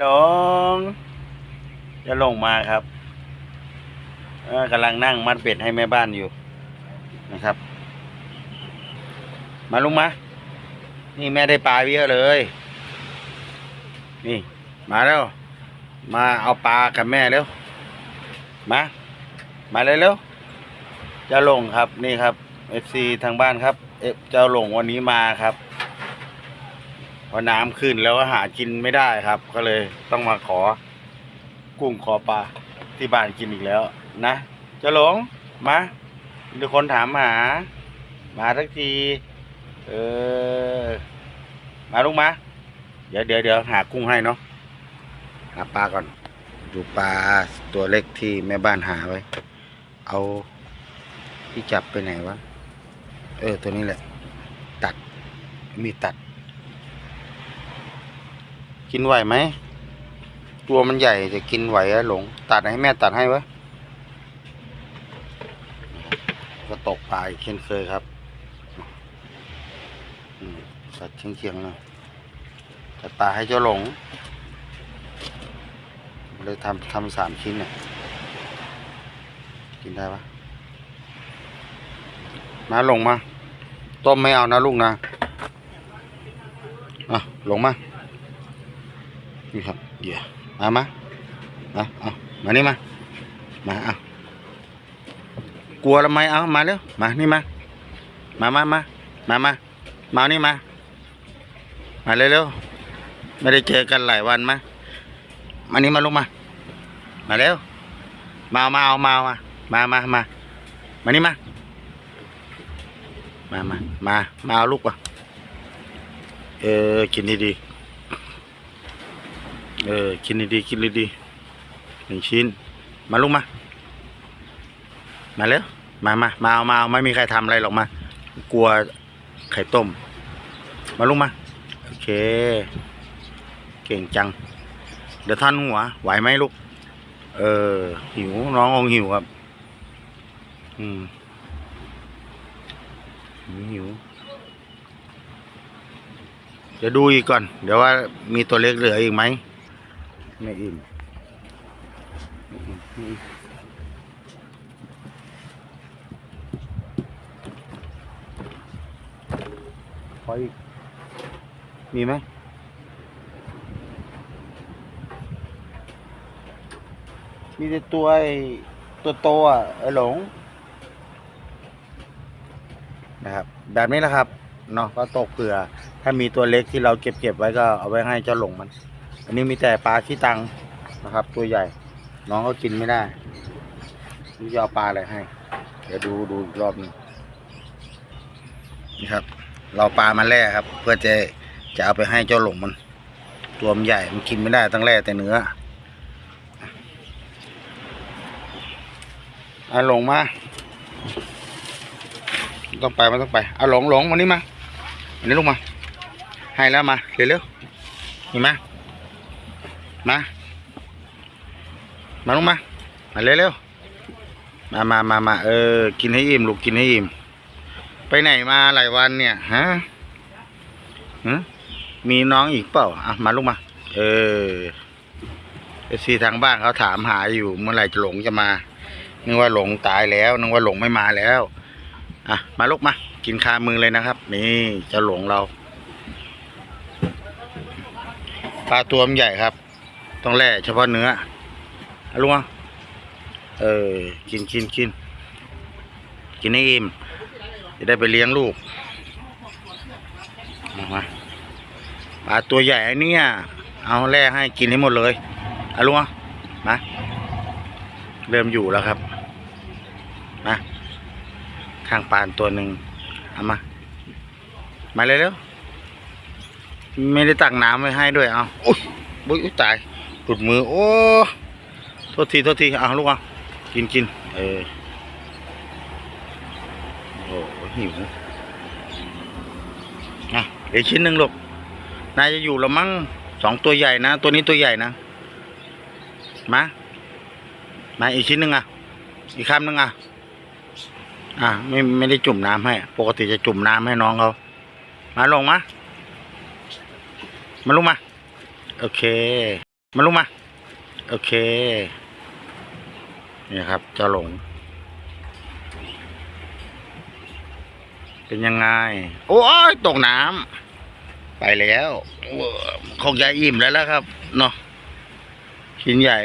หลงจะลงมาครับกำลังนั่งมัดเบ็ดให้แม่บ้านอยู่นะครับ มาลุงมา นี่แม่ได้ปลาเยอะเลย นี่ มาแล้ว มาเอาปลากับแม่เร็ว มา มาเลยเร็วจ้าหลงครับนี่ครับเอฟซีทางบ้านครับเอฟจ้าหลงวันนี้มาครับ พอน้ำขึ้นแล้วก็หากินไม่ได้ครับ ก็เลยต้องมาขอกุ้งขอปลาที่บ้านกินอีกแล้ว นะเจ้าหลงมามีคนถามหา มาทักที เออ มาลูกมา เดี๋ยวเดี๋ยวเดี๋ยวหากุ้งให้เนาะหาปลาก่อน ดูปลาตัวเล็กที่แม่บ้านหาไว้ เอาที่จับไปไหนวะ เออ ตัวนี้แหละ ตัด มีตัด กินไหวไหม ตัวมันใหญ่จะกินไหวอะหลง ตัดให้แม่ตัดให้วะก็ตกปลาอีกเช่นเคยครับอืมตัดเฉียงๆหนะตัดปลาให้เจ้าหลงเลยทำทำสามชิ้นเนี่ยกินได้ปะมาลงมา ต้มไม่เอานะลูกนะอะลงมา นี่ครับเหยื่อมามาเอาเอามานี่มามาเอากลัวทำไมเอามาเร็วมานี่มามามามามามามาเอานี่มามาเร็วๆไม่ได้เจอกันหลายวันมามานี่มาลูกมามาเร็วมาเอามาเอามาเอามามามามามานี่มามามามามาเอาลูกป่ะเออกินดีๆ เออกินดีๆกินดีๆหนึ่งชิ้น มาลูกมา มาเร็วมามามาเอามาเอาไม่มีใครทำอะไรหรอกมา กลัวไข่ต้ม มาลูกมา โอเค เก่งจัง เดี๋ยวท่านหัว ไหวไหมลูก เออ หิว น้องคงหิวครับ อืม หิวเดี๋ยวดูอีกก่อน เดี๋ยวว่ามีตัวเล็กเหลืออีกไหม ไม่อิ่มไม่อิ่มไม่อิ่มขออีก มีไหมมีแต่ตัวไอ้ตัวโตอะไอ้หลง นะครับ แบบนี้แหละครับ เนาะก็ตกเผื่อถ้ามีตัวเล็กที่เราเก็บเก็บไว้ก็เอาไว้ให้เจ้าหลงมัน อันนี้มีแต่ปลาขี้ตังนะครับ ตัวใหญ่ น้องก็กินไม่ได้นี่จะเอาปลาอะไรให้ เดี๋ยวดูดูอีกรอบนึงนี่ครับ เราปลามาแล่ครับ เพื่อจะจะเอาไปให้เจ้าหลงมัน ตัวมันใหญ่มันกินไม่ได้ตั้งแล่แต่เนื้ออะหลงมาต้องไปมันต้องไปเอาหลงหลงมานี่มาอันนี้ลูกมา ให้แล้วมาเร็วเร็วนี่ม มา มาลูกมา มาเร็วๆ มามามามาเออ กินให้อิ่มลูกกินให้อิ่ม ไปไหนมาหลายวันเนี่ยฮะมีน้องอีกเปล่า อะ มาลูกมา เออเอซีทางบ้านเขาถามหาอยู่ เมื่อไหร่จะหลงจะมา นึกว่าหลงตายแล้ว นึกว่าหลงไม่มาแล้ว อะ มาลูกมา กินคามือเลยนะครับ นี่จะหลงเราปลาตัวมันใหญ่ครับ ต้องแล่เฉพาะเนื้ออาลุงเอาเออ กินกินกินกินให้อิ่มจะได้ไปเลี้ยงลูกเอามาปลาตัวใหญ่อ้เนี่ยเอาแล่ให้กินให้หมดเลยอาลุงมาเริ่มอยู่แล้วครับมาข้างปานตัวหนึ่งเอามา มาเลยเร็วไม่ได้ตักน้ำไว้ให้ด้วยเอาอุ้ยบุ้ยอุ๊ยตาย หลุดมือ โอ้โทษทีโทษทีเอาลูกเอากินกินเออโอ้หหิวอะเดี๋ยวชิ้นหนึ่งลูกนายจะอยู่ละมั้งสองตัวใหญ่นะ ตัวนี้ตัวใหญ่นะ มามาอีกชิ้นหนึ่งอะ อีกคำหนึ่งอะ อ่าไม่ไม่ได้จุ่มน้ำให้ ปกติจะจุ่มน้ำให้น้องเขามาลงมามาลงมา โอเค มาลุกมา โอเค นี่ครับเจ้าหลง เป็นยังไง โอ้ยตกน้ำไปแล้วโอ้คงจะอิ่มแล้วแล้วครับเนาะชิ้นใหญ่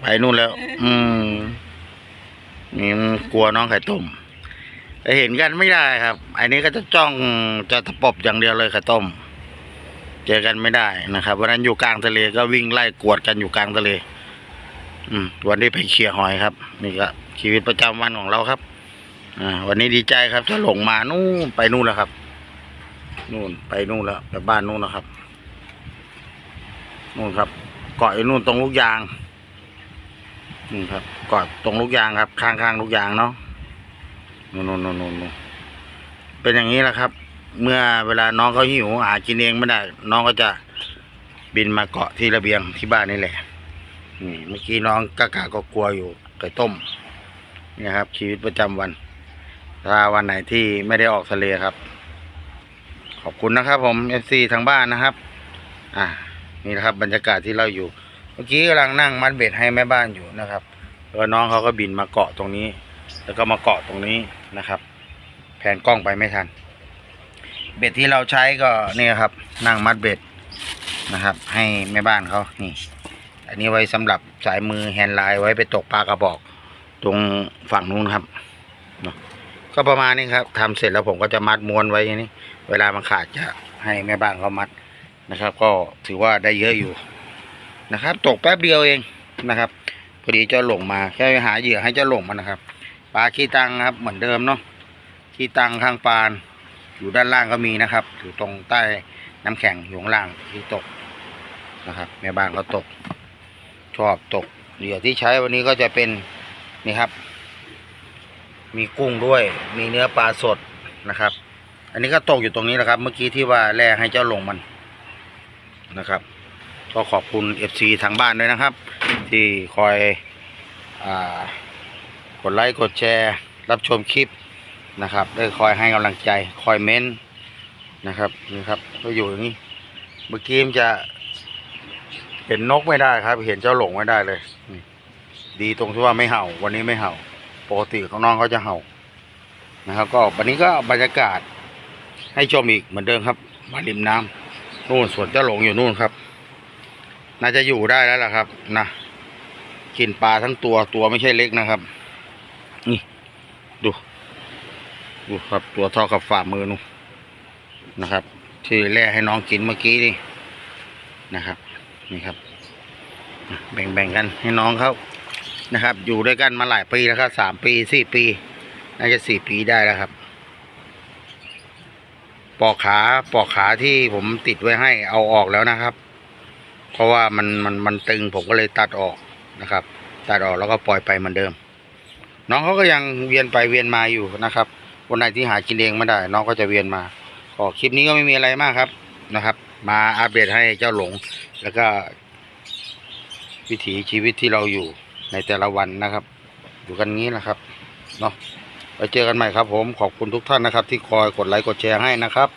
ไปนู่นแล้ว อืมนี่กลัวน้องไข่ต้มเห็นกันไม่ได้ครับ อันนี้ก็จะจ้องจะตะปบอย่างเดียวเลยไข่ต้ม เจอกันไม่ได้นะครับวันนั้นอยู่กลางทะเลก็วิ่งไล่กวดกันอยู่กลางทะเล อืม วันนี้ไปเคลียร์หอยครับ นี่ก็ชีวิตประจำวันของเราครับอ่าวันนี้ดีใจครับจะหลงมานู่นไปนู่นแล้วครับ นู่นไปนู่นแล้วไปบ้านนู่นแล้วครับ นู่นครับเกาะนู่นตรงลูกยางนี่ครับเกาะตรงลูกยางครับ ข้างๆลูกยางเนาะนู่นนู่นนู่นนู่นนู่นเป็นอย่างนี้แหละครับ เมื่อเวลาน้องเขาหิวหากินเองไม่ได้ น้องก็จะบินมาเกาะที่ระเบียงที่บ้านนี่แหละนี่เมื่อกี้น้องกะกะก็กลัวอยู่ไก่ต้มนี่ครับ ชีวิตประจำวัน ถ้าวันไหนที่ไม่ได้ออกทะเลครับ ขอบคุณนะครับ ผมเอฟซีทางบ้านนะครับ อ่านี่นะครับ บรรยากาศที่เราอยู่ เมื่อกี้กำลังนั่งมัดเบ็ดให้แม่บ้านอยู่นะครับแล้วน้องเขาก็บินมาเกาะตรงนี้ แล้วก็มาเกาะตรงนี้นะครับ แผนกล้องไปไม่ทัน เบ็ดที่เราใช้ก็เนี่ยครับนั่งมัดเบ็ดนะครับ ให้แม่บ้านเขานี่ อันนี้ไว้สำหรับสายมือแฮนด์ไลน์ไว้ไปตกปลากระบอก ตรงฝั่งนู้นครับเนาะก็ประมาณนี้ครับทำเสร็จแล้วผมก็จะมัดม้วนไว้อย่างนี้ เวลามันขาดจะให้แม่บ้านเขามัดนะครับ ก็ถือว่าได้เยอะอยู่นะครับ ตกแป๊บเดียวเองนะครับพอดีเจ้าหลงมาแค่ไปหาเหยื่อให้เจ้าหลงมานะครับปลาขี้ตังครับเหมือนเดิมเนาะขี้ตังข้างปาน อยู่ด้านล่างก็มีนะครับ อยู่ตรงใต้น้ำแข็งอยู่ข้างล่างที่ตกนะครับแม่บ้านก็ตก ชอบตกเหยื่อที่ใช้วันนี้ก็จะเป็นนี่ครับ มีกุ้งด้วย มีเนื้อปลาสดนะครับ อันนี้ก็ตกอยู่ตรงนี้แหละครับ เมื่อกี้ที่ว่าแล่ให้เจ้าลงมันนะครับก็ขอบคุณเอฟซีทางบ้านด้วยนะครับ ที่คอยอกดไลค์กดแชร์ รับชมคลิป นะครับ ได้คอยให้กำลังใจคอยเม้นนะครับนี่ครับก็อยู่อย่างนี้เมื่อกี้มันจะเห็นนกไม่ได้ครับ เห็นเจ้าหลงไม่ได้เลยนี่ดีตรงที่ว่าไม่เห่า วันนี้ไม่เห่าปกติของน้องเขาจะเห่านะครับ ก็วันนี้ก็บรรยากาศ ให้ชมอีกเหมือนเดิมครับมาริมน้ำนู่นสวนเจ้าหลงอยู่นู่นครับ น่าจะอยู่ได้แล้วล่ะครับนะกินปลาทั้งตัวตัวไม่ใช่เล็กนะครับ นี่ดู ดูครับตัวเท่ากับฝ่ามือนูนะครับ ที่แล่ให้น้องกินเมื่อกี้นี่นะครับ นี่ครับ แบ่งๆกันให้น้องเขานะครับ อยู่ด้วยกันมาหลายปีแล้วครับสามปีสี่ปี น่าจะสี่ปีได้แล้วครับ ปอกขาปอกขาที่ผมติดไว้ให้เอาออกแล้วนะครับ เพราะว่ามันมันมันตึงผมก็เลยตัดออกนะครับ ตัดออกแล้วก็ปล่อยไปเหมือนเดิม น้องเขาก็ยังเวียนไปเวียนมาอยู่นะครับ วันไหนที่หากินเองไม่ได้ น้องก็จะเวียนมาก็คลิปนี้ก็ไม่มีอะไรมากครับนะครับ มาอัปเดตให้เจ้าหลง แล้วก็ วิถีชีวิตที่เราอยู่ในแต่ละวันนะครับ อยู่กันงี้นะครับเนาะไปเจอกันใหม่ครับผมขอบคุณทุกท่านนะครับ ที่คอยกดไลค์กดแชร์ให้นะครับ